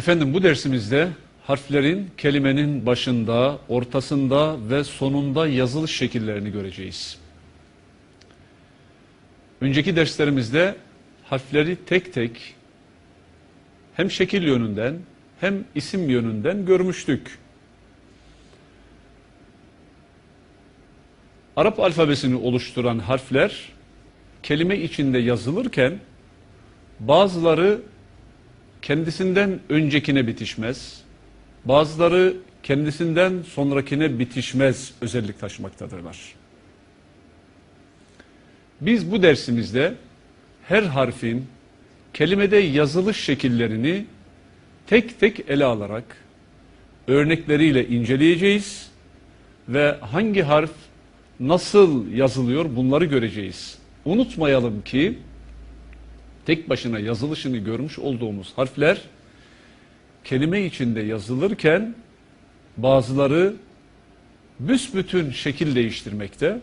Efendim bu dersimizde harflerin kelimenin başında, ortasında ve sonunda yazılış şekillerini göreceğiz. Önceki derslerimizde harfleri tek tek hem şekil yönünden hem isim yönünden görmüştük. Arap alfabesini oluşturan harfler kelime içinde yazılırken bazıları kendisinden öncekine bitişmez. Bazıları kendisinden sonrakine bitişmez özellik taşımaktadırlar. Biz bu dersimizde her harfin kelimede yazılış şekillerini tek tek ele alarak örnekleriyle inceleyeceğiz ve hangi harf nasıl yazılıyor bunları göreceğiz. Unutmayalım ki tek başına yazılışını görmüş olduğumuz harfler kelime içinde yazılırken bazıları büsbütün şekil değiştirmekte,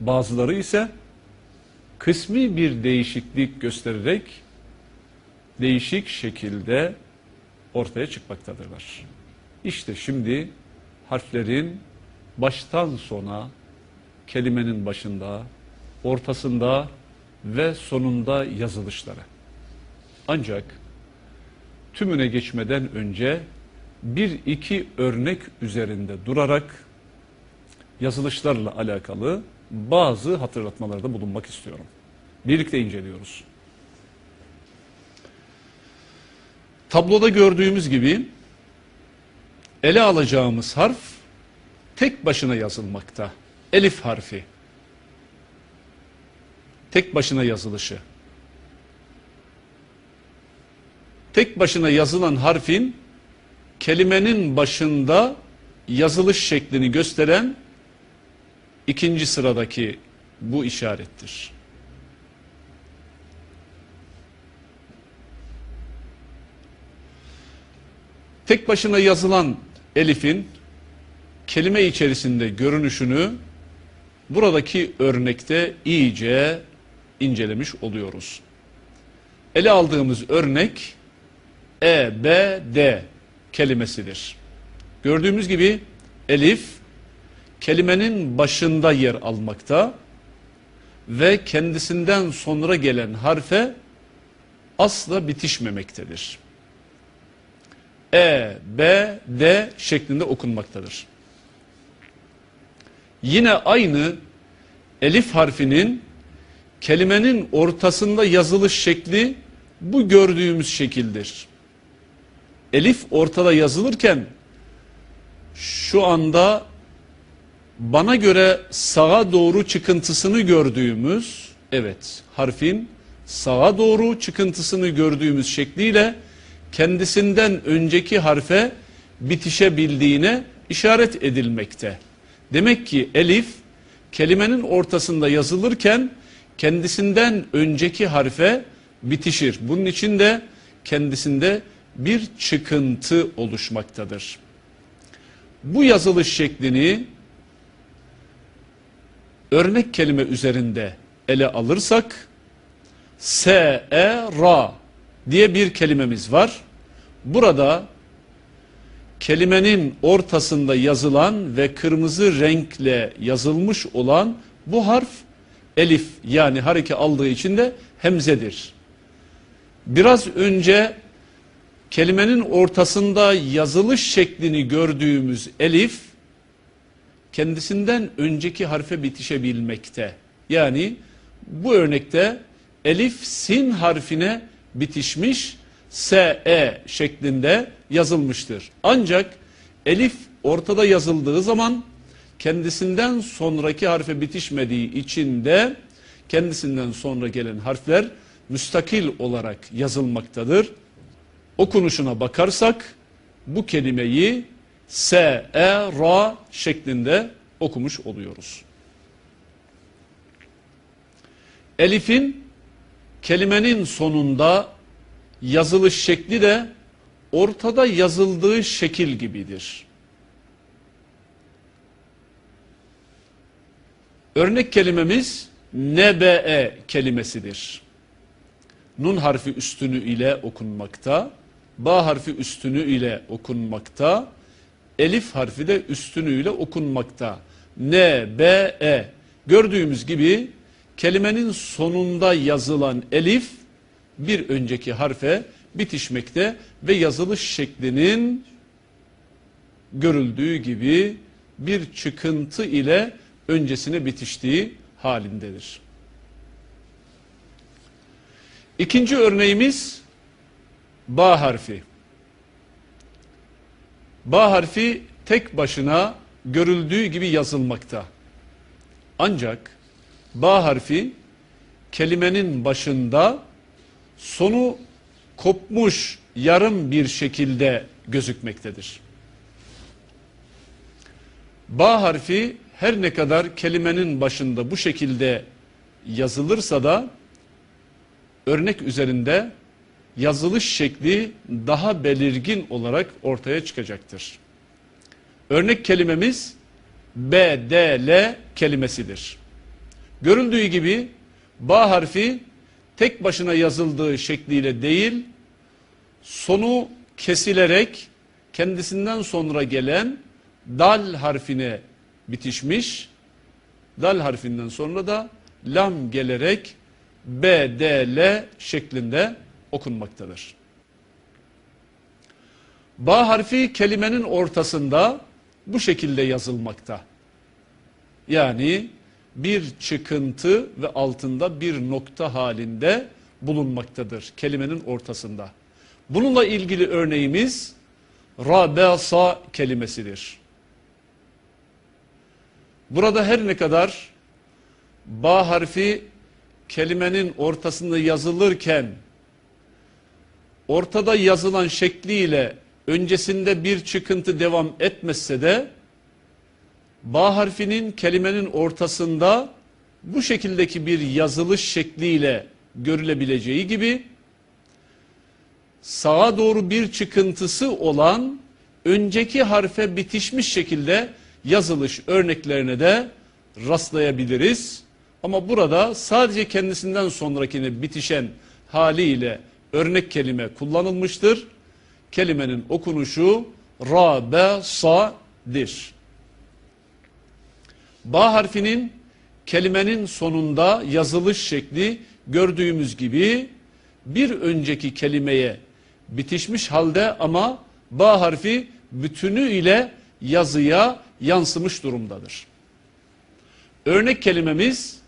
bazıları ise kısmi bir değişiklik göstererek değişik şekilde ortaya çıkmaktadırlar. İşte şimdi harflerin baştan sona kelimenin başında, ortasında ve sonunda yazılışları. Ancak tümüne geçmeden önce bir iki örnek üzerinde durarak yazılışlarla alakalı bazı hatırlatmalarda bulunmak istiyorum. Birlikte inceliyoruz. Tabloda gördüğümüz gibi ele alacağımız harf tek başına yazılmakta. Elif harfi. Tek başına yazılışı. Tek başına yazılan harfin kelimenin başında yazılış şeklini gösteren ikinci sıradaki bu işarettir. Tek başına yazılan elifin kelime içerisinde görünüşünü buradaki örnekte iyice incelemiş oluyoruz. Ele aldığımız örnek E, B, D kelimesidir. Gördüğümüz gibi elif kelimenin başında yer almakta ve kendisinden sonra gelen harfe asla bitişmemektedir. E, B, D şeklinde okunmaktadır. Yine aynı elif harfinin kelimenin ortasında yazılış şekli bu gördüğümüz şekildir. Elif ortada yazılırken şu anda bana göre sağa doğru çıkıntısını gördüğümüz evet harfin sağa doğru çıkıntısını gördüğümüz şekliyle kendisinden önceki harfe bitişebildiğine işaret edilmekte. Demek ki elif kelimenin ortasında yazılırken kendisinden önceki harfe bitişir. Bunun için de kendisinde bir çıkıntı oluşmaktadır. Bu yazılış şeklini örnek kelime üzerinde ele alırsak S-E-Ra diye bir kelimemiz var. Burada kelimenin ortasında yazılan ve kırmızı renkle yazılmış olan bu harf elif yani hareke aldığı için de hemzedir. Biraz önce kelimenin ortasında yazılış şeklini gördüğümüz elif kendisinden önceki harfe bitişebilmekte. Yani bu örnekte elif sin harfine bitişmiş S-E şeklinde yazılmıştır. Ancak elif ortada yazıldığı zaman kendisinden sonraki harfe bitişmediği için de kendisinden sonra gelen harfler müstakil olarak yazılmaktadır. Okunuşuna bakarsak bu kelimeyi S-E-Ra şeklinde okumuş oluyoruz. Elif'in kelimenin sonunda yazılış şekli de ortada yazıldığı şekil gibidir. Örnek kelimemiz nebe kelimesidir. Nun harfi üstünü ile okunmakta. ba harfi üstünü ile okunmakta. Elif harfi de üstünü ile okunmakta. N, B, E. Gördüğümüz gibi kelimenin sonunda yazılan elif bir önceki harfe bitişmekte ve yazılış şeklinin görüldüğü gibi bir çıkıntı ile öncesine bitiştiği halindedir. İkinci örneğimiz ba harfi. Ba harfi tek başına görüldüğü gibi yazılmakta. Ancak ba harfi kelimenin başında sonu kopmuş yarım bir şekilde gözükmektedir. Ba harfi her ne kadar kelimenin başında bu şekilde yazılırsa da örnek üzerinde yazılış şekli daha belirgin olarak ortaya çıkacaktır. Örnek kelimemiz BDL kelimesidir. Görüldüğü gibi ba harfi tek başına yazıldığı şekliyle değil, sonu kesilerek kendisinden sonra gelen dal harfine bitişmiş. Dal harfinden sonra da lam gelerek B, D, L şeklinde okunmaktadır. Ba harfi kelimenin ortasında bu şekilde yazılmakta. Yani bir çıkıntı ve altında bir nokta halinde bulunmaktadır kelimenin ortasında. Bununla ilgili örneğimiz rabasa kelimesidir. Burada her ne kadar ba harfi kelimenin ortasında yazılırken ortada yazılan şekliyle öncesinde bir çıkıntı devam etmezse de ba harfinin kelimenin ortasında bu şekildeki bir yazılış şekliyle görülebileceği gibi sağa doğru bir çıkıntısı olan önceki harfe bitişmiş şekilde yazılış örneklerine de rastlayabiliriz. Ama burada sadece kendisinden sonrakine bitişen haliyle örnek kelime kullanılmıştır. Kelimenin okunuşu ra, be, sa'dir. Ba harfinin kelimenin sonunda yazılış şekli gördüğümüz gibi bir önceki kelimeye bitişmiş halde ama ba harfi bütünüyle yazıya yansımış durumdadır. Örnek kelimemiz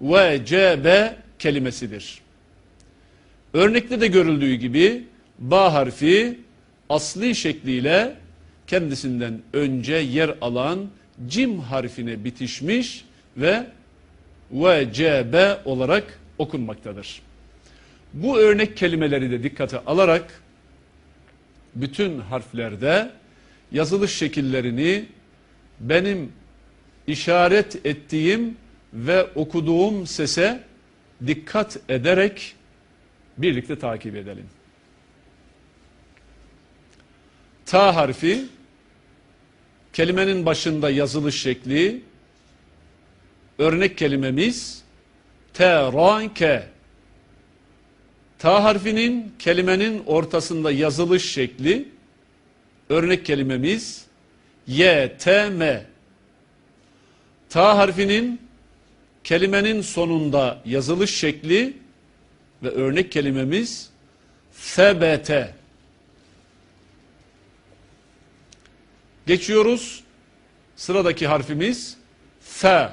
vecebe kelimesidir. Örnekte de görüldüğü gibi ba harfi asli şekliyle kendisinden önce yer alan cim harfine bitişmiş ve vecebe olarak okunmaktadır. Bu örnek kelimeleri de dikkate alarak bütün harflerde yazılış şekillerini benim işaret ettiğim ve okuduğum sese dikkat ederek birlikte takip edelim. Ta harfi kelimenin başında yazılış şekli. Örnek kelimemiz teranke Ta harfinin kelimenin ortasında yazılış şekli. Örnek kelimemiz YTM. Ta harfinin kelimenin sonunda yazılış şekli ve örnek kelimemiz FBT. Geçiyoruz. Sıradaki harfimiz F.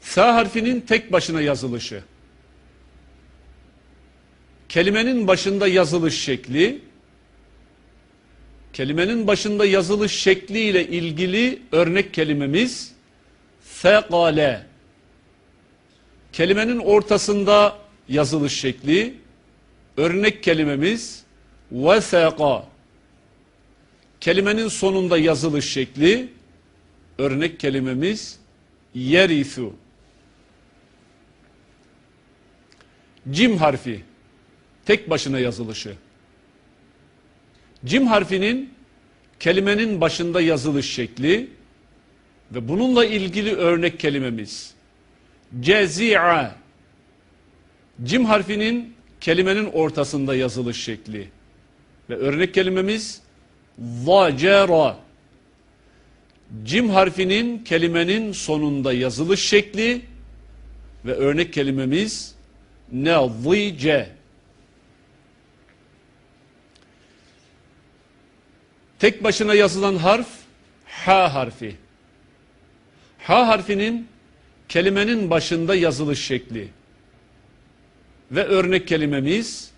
F harfinin tek başına yazılışı. Kelimenin başında yazılış şekli, kelimenin başında yazılış şekli ile ilgili örnek kelimemiz fekale. Kelimenin ortasında yazılış şekli, örnek kelimemiz veseka. Kelimenin sonunda yazılış şekli, örnek kelimemiz yerithu. Cim harfi tek başına yazılışı. Cim harfinin kelimenin başında yazılış şekli ve bununla ilgili örnek kelimemiz cezi'a cim harfinin kelimenin ortasında yazılış şekli Ve örnek kelimemiz zacera. Cim harfinin kelimenin sonunda yazılış şekli ve örnek kelimemiz nezice. Tek başına yazılan harf ha harfi. Ha harfinin kelimenin başında yazılış şekli ve örnek kelimemiz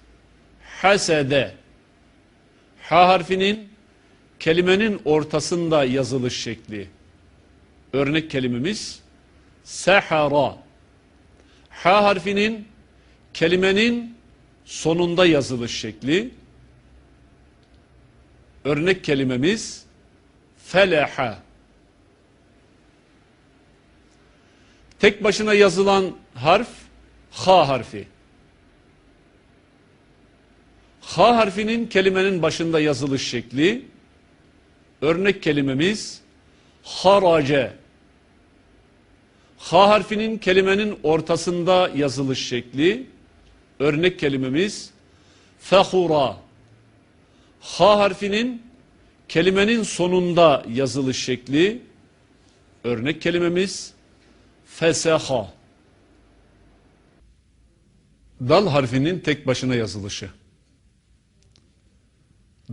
hasede. Ha harfinin kelimenin ortasında yazılış şekli. Örnek kelimemiz sehara. Ha harfinin kelimenin sonunda yazılış şekli. Örnek kelimemiz feleha. Tek başına yazılan harf ha harfi. Ha harfinin kelimenin başında yazılış şekli. Örnek kelimemiz harace. Ha harfinin kelimenin ortasında yazılış şekli. Örnek kelimemiz fehura. Ha harfinin kelimenin sonunda yazılış şekli. Örnek kelimemiz feseha. Dal harfinin tek başına yazılışı.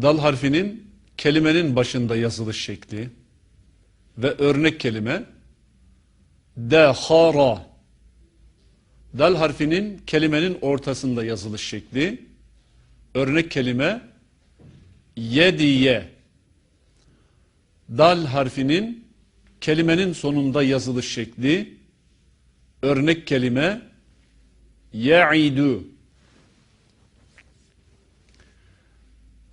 Dal harfinin kelimenin başında yazılış şekli ve örnek kelime dehara. Dal harfinin kelimenin ortasında yazılış şekli. Örnek kelime yediye. Dal harfinin kelimenin sonunda yazılış şekli. Örnek kelime ya'idu.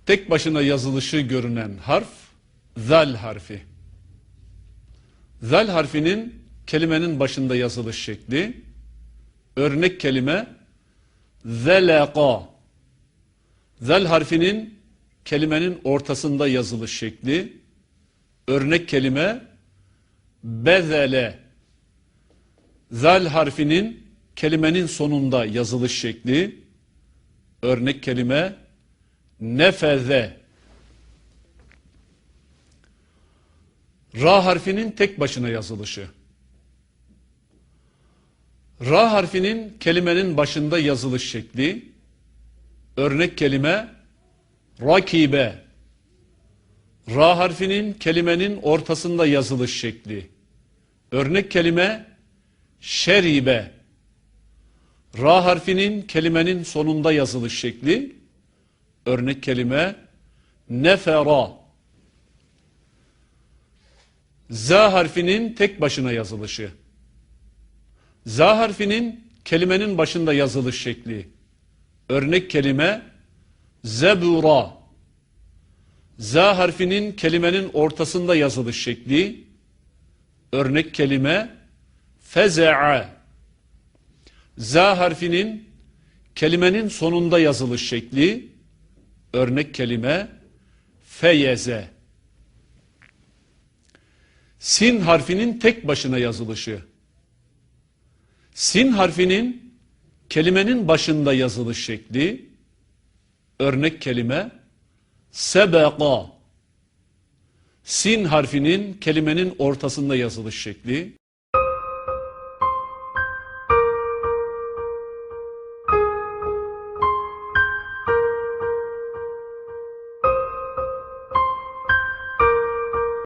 Tek başına yazılışı görünen harf zal harfi. Zal harfinin kelimenin başında yazılış şekli. Örnek kelime zeleka. Zal harfinin kelimenin ortasında yazılış şekli. Örnek kelime bezele. Zal harfinin kelimenin sonunda yazılış şekli. Örnek kelime nefeze. Ra harfinin tek başına yazılışı. Ra harfinin kelimenin başında yazılış şekli. Örnek kelime rakibe. Ra harfinin kelimenin ortasında yazılış şekli. Örnek kelime şeribe. Ra harfinin kelimenin sonunda yazılış şekli. Örnek kelime nefera. Z harfinin tek başına yazılışı. Z harfinin kelimenin başında yazılış şekli. Örnek kelime zebura. Z harfinin kelimenin ortasında yazılış şekli. Örnek kelime feze'a. Z harfinin kelimenin sonunda yazılış şekli. Örnek kelime feyeze. Sin harfinin tek başına yazılışı. Sin harfinin kelimenin başında yazılış şekli. Örnek kelime sebeka. Sin harfinin kelimenin ortasında yazılış şekli.